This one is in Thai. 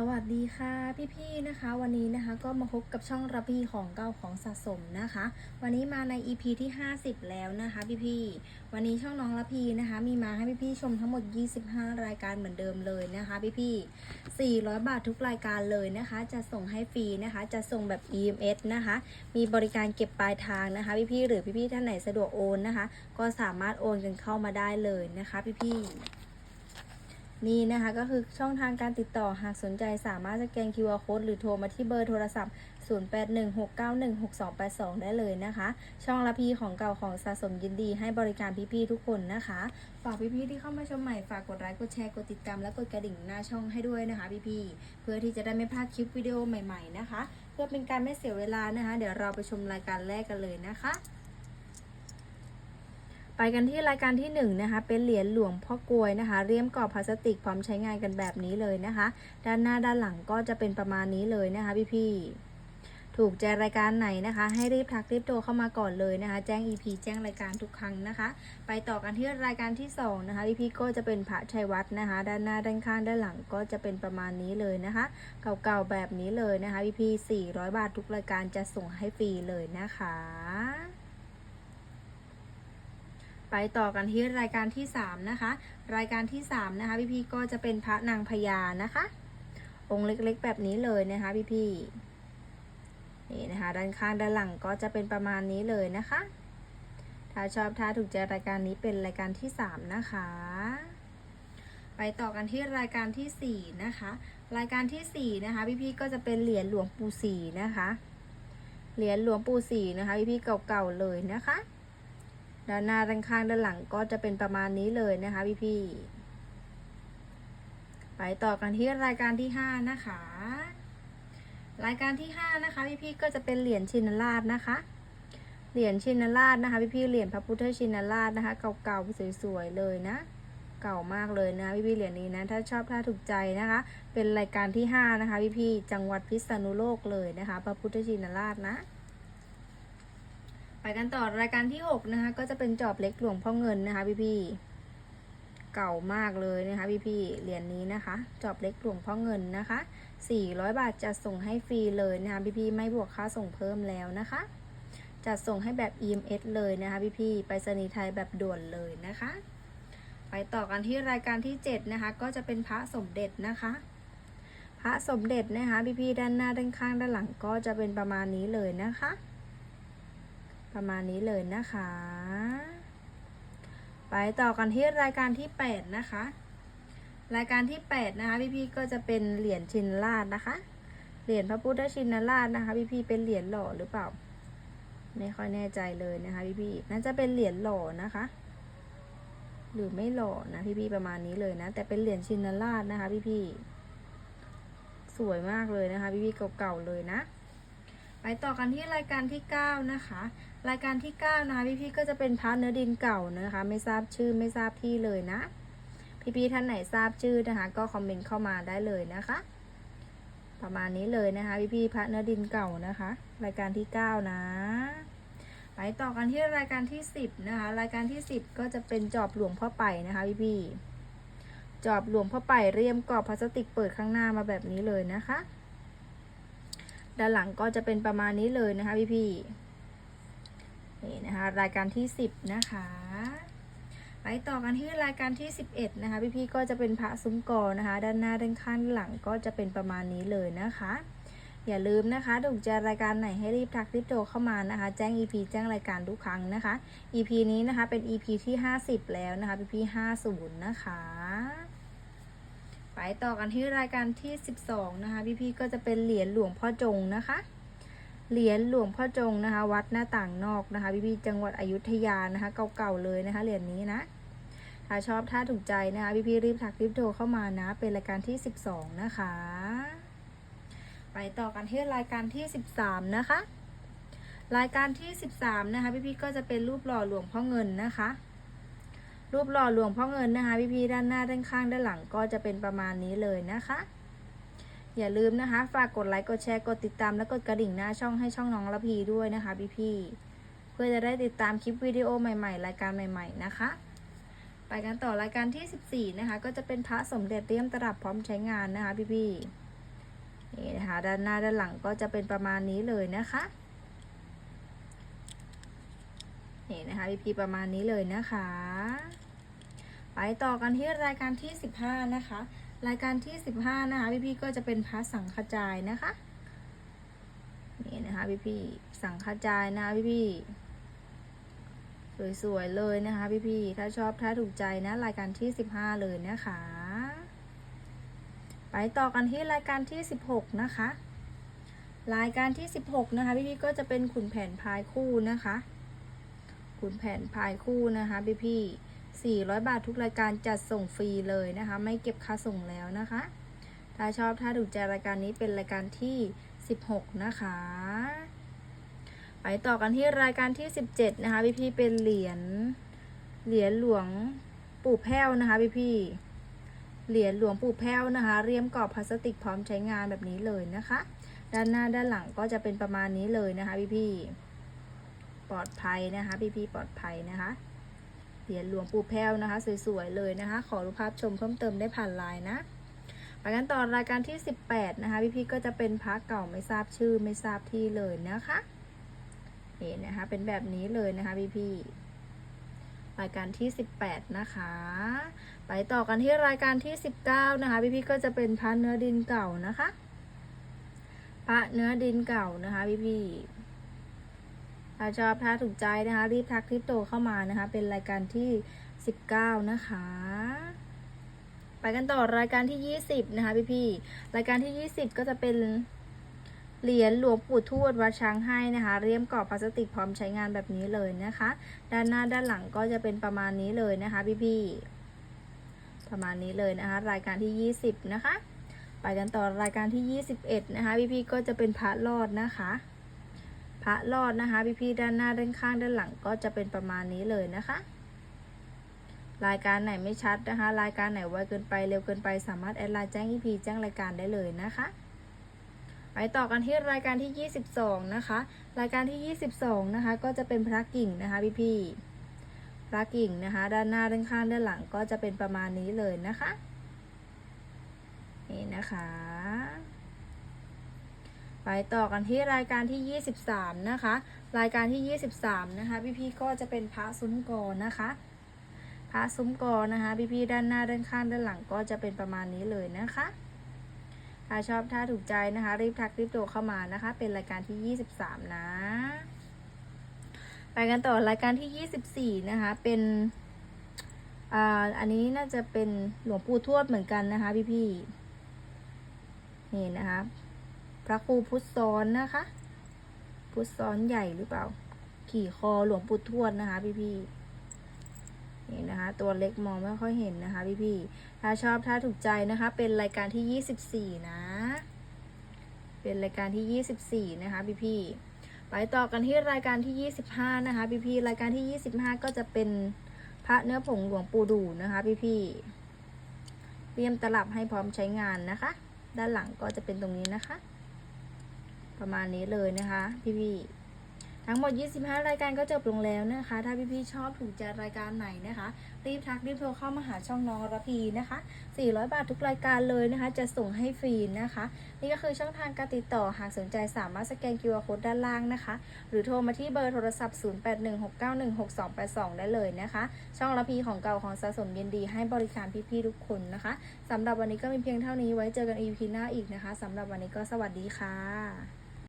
สวัสดีค่ะพี่ๆนะคะ วันนี้นะคะก็มาพบกับช่องระพีของเก่าของสะสมนะคะ วันนี้มาใน EP ที่ 50 แล้วนะคะพี่ๆวันนี้ช่องน้องระพีนะคะ มีมาให้พี่ๆชมทั้งหมด 25 รายการเหมือนเดิมเลยนะคะพี่ๆ400 บาททุกรายการเลยนะคะ จะส่งให้ฟรีนะคะ จะส่งแบบ EMS นะคะ มีบริการเก็บปลายทางนะคะพี่ๆหรือพี่ๆท่านไหนสะดวกโอนนะคะ ก็สามารถโอนกันเข้ามาได้เลยนะคะพี่ๆ นี่นะคะก็คือช่องทางการติดต่อหากสนใจสามารถสแกน QR Code หรือโทรมาที่เบอร์โทรศัพท์ 0816916282 ได้เลยนะคะ ช่องละพีของเก่าของสะสมยินดีให้บริการพี่ๆทุกคนนะคะ ฝากพี่ๆที่เข้ามาชมใหม่ฝากกดไลค์กดแชร์กดติดตามและกดกระดิ่งหน้าช่องให้ด้วยนะคะพี่ๆเพื่อที่จะได้ไม่พลาดคลิปวิดีโอใหม่ ๆนะคะ เพื่อเป็นการไม่เสียเวลานะคะ เดี๋ยวเราไปชมรายการแรกกันเลยนะคะ ไปกันที่รายการที่1นงนะคะเป็นเหรียญหลวงพ่อกลวยนะคะ เรียมกรอบพลาสติกพร้อมใช้งานกันแบบนี้เลยนะคะ ด้านหน้าด้านหลังก็จะเป็นประมาณนี้เลยนะคะพี่ๆถูกใจรายการไหนนะคะ ให้รีบทักรีบโทรเข้ามาก่อนเลยนะคะ แจ้ง EP แจ้งรายการทุกครั้งนะคะ ไปต่อกันที่รายการที่2นะคะพี่ๆก็จะเป็นพระชัยวัฒน์นะคะ ด้านหน้าด้านข้างด้านหลังก็จะเป็นประมาณนี้เลยนะคะ เก่าๆแบบนี้เลยนะคะพี่ๆ400 บาททุกรายการจะส่งให้ฟรีเลยนะคะ ไปต่อกันที่รายการที่ 3 นะคะ รายการที่ 3 นะคะ พี่ๆก็จะเป็นพระนางพญานะคะ องค์เล็กๆแบบนี้เลยนะคะพี่ๆนี่นะคะ ด้านข้างด้านหลังก็จะเป็นประมาณนี้เลยนะคะ ถ้าชอบถ้าถูกใจรายการนี้เป็นรายการที่ 3 นะคะ ไปต่อกันที่รายการทีสี่4 นะคะ รายการทีสี่4 นะคะ พี่ๆก็จะเป็นเหรียญหลวงปู่ศรีนะคะ เหรียญหลวงปู่ศรีนะคะ พี่ๆเก่าๆเลยนะคะ ด้านหน้าด้านข้างด้านหลังก็จะเป็นประมาณนี้เลยนะคะพี่ๆไปต่อกันที่รายการที่ห้านะคะ รายการที่ห้านะคะพี่ๆก็จะเป็นเหรียญชินราชนะคะ เหรียญชินราชนะคะพี่ๆเหรียญพระพุทธชินราชนะคะ เก่าๆสวยๆเลยนะเก่ามากเลยนะพี่พี่ๆเหรียญนี้นะถ้าชอบถ้าถูกใจนะคะ เป็นรายการที่ห้านะคะพี่พี่ๆจังหวัดพิษณุโลกเลยนะคะ พระพุทธชินราชนะ ไปกันต่อรายการที่ 6 นะคะ ก็จะเป็นจอบเล็กหลวงพ่อเงินนะคะ พี่ๆเก่ามากเลยนะคะพี่ๆเหรียญนี้นะคะ จอบเล็กหลวงพ่อเงินนะคะ 400 บาทจะส่งให้ฟรีเลยนะคะพี่ๆไม่บวกค่าส่งเพิ่มแล้วนะคะจะส่งให้แบบ EMS เลยนะคะพี่ๆไปรษณีไทยแบบด่วนเลยนะคะ ไปต่อกันที่รายการที่ 7 นะคะ ก็จะเป็นพระสมเด็จนะคะ พระสมเด็จนะคะพี่ๆด้านหน้าด้านข้างด้านหลังก็จะเป็นประมาณนี้เลยนะคะ ประมาณนี้เลยนะคะ ไปต่อกันที่รายการที่ 8 นะคะ รายการที่ 8 นะคะ พี่ๆก็จะเป็นเหรียญชินราชนะคะ เหรียญพระพุทธชินราชนะคะ พี่ๆเป็นเหรียญหล่อหรือเปล่า ไม่ค่อยแน่ใจเลยนะคะ พี่ๆน่าจะเป็นเหรียญหล่อนะคะ หรือไม่หล่อนะพี่ๆประมาณนี้เลยนะ แต่เป็นเหรียญชินราชนะคะ พี่ๆสวยมากเลยนะคะ พี่ๆเก่าๆเลยนะไปต่อกันที่รายการที่ 9 นะคะ รายการที่ 9 นะคะพี่ๆก็จะเป็นพระเนื้อดินเก่านะคะ ไม่ทราบชื่อไม่ทราบที่เลยนะ พี่ๆท่านไหนทราบชื่อนะคะ ก็คอมเมนต์เข้ามาได้เลยนะคะ ประมาณนี้เลยนะคะ พี่ๆพระเนื้อดินเก่านะคะ รายการที่ 9 นะไปต่อกันที่รายการที่ 10 นะคะ รายการที่ 10 ก็จะเป็นจอบหลวงพ่อไปนะคะพี่ๆจอบหลวงพ่อไปเรียมกรอบพลาสติกเปิดข้างหน้ามาแบบนี้เลยนะคะ ด้านหลังก็จะเป็นประมาณนี้เลยนะคะพี่พี่ๆ นี่นะคะ รายการที่ 10 นะคะ ไปต่อกันที่รายการที่ 11 นะคะพี่พี่ๆก็จะเป็นพระซุ้มกอนะคะ ด้านหน้าด้านข้างหลังก็จะเป็นประมาณนี้เลยนะคะ อย่าลืมนะคะถูกใจรายการไหนให้รีบทักรีบโทรเข้ามานะคะ แจ้ง EP แจ้งรายการทุกครั้งนะคะ EP นี้นะคะเป็น EP ที่ 50 แล้วนะคะพี่พี่ๆ50 นะคะไปต่อกันที่รายการที่ 12 นะคะ พี่ๆก็จะเป็นเหรียญหลวงพ่อจงนะคะ เหรียญหลวงพ่อจงนะคะ วัดหน้าต่างนอกนะคะพี่ๆจังหวัดอยุธยานะคะเก่าๆเลยนะคะเหรียญนี้นะถ้าชอบถ้าถูกใจนะคะพี่ๆรีบทักรีบโทรเข้ามานะ เป็นรายการที่ 12 นะคะ ไปต่อกันที่รายการที่ 13 นะคะ รายการที่ 13 นะคะพี่ๆก็จะเป็นรูปหล่อหลวงพ่อเงินนะคะรูปหล่อหลวงพ่อเงินนะคะพี่ๆด้านหน้าด้านข้างด้านหลังก็จะเป็นประมาณนี้เลยนะคะ อย่าลืมนะคะ ฝากกดไลค์ กดแชร์ กดติดตาม และกดกระดิ่งหน้าช่องให้ช่องน้องละพีด้วยนะคะพี่ๆเพื่อจะได้ติดตามคลิปวิดีโอใหม่ๆ รายการใหม่ ๆ นะคะ ไปกันต่อรายการที่ 14 นะคะ ก็จะเป็นพระสมเด็จเลี่ยมตลับพร้อมใช้งานนะคะพี่นี่นะคะด้านหน้าด้านหลังก็จะเป็นประมาณนี้เลยนะคะนี่นะคะพีพีประมาณนี้เลยนะคะ ไปต่อกันที่รายการที่ 15 นะคะ รายการที่ 15 นะคะพี่พี่ก็จะเป็นพระสังฆจายนะคะนี่นะคะพี่พี่สังฆจายนะคะพี่พี่สวยๆเลยนะคะพี่พี่ถ้าชอบถ้าถูกใจนะรายการที่ 15 เลยนะคะ ไปต่อกันที่รายการที่ 16 นะคะ รายการที่ 16 นะคะพี่พี่ก็จะเป็นขุนแผนพายคู่นะคะ ขุนแผนพายคู่นะคะพี่พี่ 400 บาททุกรายการจัดส่งฟรีเลยนะคะ ไม่เก็บค่าส่งแล้วนะคะ ถ้าชอบถ้าถูกใจรายการนี้เป็นรายการที่ 16 นะคะ ไปต่อกันที่รายการที่ 17 นะคะพี่พี่เป็นเหรียญเหรียญหลวงปู่แพ้วนะคะพี่พี่เหรียญหลวงปู่แพ้วนะคะ เรียมกรอบพลาสติกพร้อมใช้งานแบบนี้เลยนะคะ ด้านหน้าด้านหลังก็จะเป็นประมาณนี้เลยนะคะพี่พี่ปลอดภัยนะคะพี่พี่ปลอดภัยนะคะ เหรียญหลวงปู่แพ้วนะคะ สวยๆเลยนะคะ ขอรูปภาพชมเพิ่มเติมได้ผ่านไลน์นะไปกันต่อรายการที่ 18 นะคะ พี่พี่ๆก็จะเป็นพระเก่าไม่ทราบชื่อไม่ทราบที่เลยนะคะนี่นะคะ เป็นแบบนี้เลยนะคะพี่พี่ๆรายการที่ 18 นะคะ ไปต่อกันที่รายการที่ 19 นะคะ พี่พี่ๆก็จะเป็นพระเนื้อดินเก่านะคะ พระเนื้อดินเก่านะคะ พี่พี่ๆ ถ้าชอบถ้าถูกใจนะคะ รีบทักคลิปโตเข้ามานะคะ เป็นรายการที่ 19 นะคะ ไปกันต่อรายการที่ 20 นะคะพี่พี่ๆรายการที่ 20 ก็จะเป็นเหรียญหลวงปู่ทวดวัดช้างให้นะคะ เรียมกรอบพลาสติกพร้อมใช้งานแบบนี้เลยนะคะ ด้านหน้าด้านหลังก็จะเป็นประมาณนี้เลยนะคะพี่พี่ๆประมาณนี้เลยนะคะ รายการที่ 20 นะคะ ไปกันต่อรายการที่ 21 นะคะพี่พี่ๆก็จะเป็นพระรอดนะคะ ระรอดนะคะพี่ๆด้านหน้าด้านข้างด้านหลังก็จะเป็นประมาณนี้เลยนะคะ รายการไหนไม่ชัดนะคะ รายการไหนไวเกินไปเร็วเกินไปสามารถแอดไลน์แจ้งอีพีแจ้งรายการได้เลยนะคะไปต่อกันที่รายการที่ 22 นะคะ รายการที่ 22 นะคะ ก็จะเป็นพระกิ่งนะคะพี่พี่ๆพระกิ่งนะคะ ด้านหน้าด้านข้างด้านหลังก็จะเป็นประมาณนี้เลยนะคะ นี่นะคะ ไปต่อกันที่รายการที่ 23 นะคะ รายการที่ 23 นะคะ พี่ๆก็จะเป็นพระซุ้มกอนะคะ พระซุ้มกอนะคะพี่ๆด้านหน้าด้านข้างด้านหลังก็จะเป็นประมาณนี้เลยนะคะถ้าชอบถ้าถูกใจนะคะ รีบทักรีบโทรเข้ามานะคะ เป็นรายการที่ 23 นะไปกันต่อรายการที่ 24 นะคะ เป็นอ่าอันนี้น่าจะเป็นหลวงปู่ทวดเหมือนกันนะคะ พี่ๆนี่นะคะ พระครูพุทธซ้อนนะคะ พุทธซ้อนใหญ่หรือเปล่า ขี่คอหลวงปู่ทวดนะคะ พี่ๆนี่นะคะ ตัวเล็กมองไม่ค่อยเห็นนะคะ พี่ๆ ถ้าชอบถ้าถูกใจนะคะ เป็นรายการที่ 24 นะ เป็นรายการที่ 24 นะคะ พี่ๆ ไปต่อกันที่รายการที่ 25 นะคะ พี่ๆ รายการที่ 25 ก็จะเป็นพระเนื้อผงหลวงปู่ดูนะคะ พี่ๆ เตรียมตลับให้พร้อมใช้งานนะคะ ด้านหลังก็จะเป็นตรงนี้นะคะ ประมาณนี้เลยนะคะพี่ๆทั้งหมด 25 รายการก็จบลงแล้วนะคะ ถ้าพี่ๆชอบถูกใจรายการไหนนะคะ รีบทักรีบโทรเข้ามาหาช่องน้องระพีนะคะ 400 บาททุกรายการเลยนะคะ จะส่งให้ฟรีนะคะ นี่ก็คือช่องทางการติดต่อหากสนใจสามารถสแกน QR Code ด้านล่างนะคะ หรือโทรมาที่เบอร์โทรศัพท์ 0816916282 ได้เลยนะคะ ช่องระพีของเก่าของสะสมยินดี ให้บริการพี่ๆทุกคนนะคะสำหรับวันนี้ก็มีเพียงเท่านี้ไว้เจอกัน EP หน้าอีกนะคะสำหรับวันนี้ก็สวัสดีค่ะ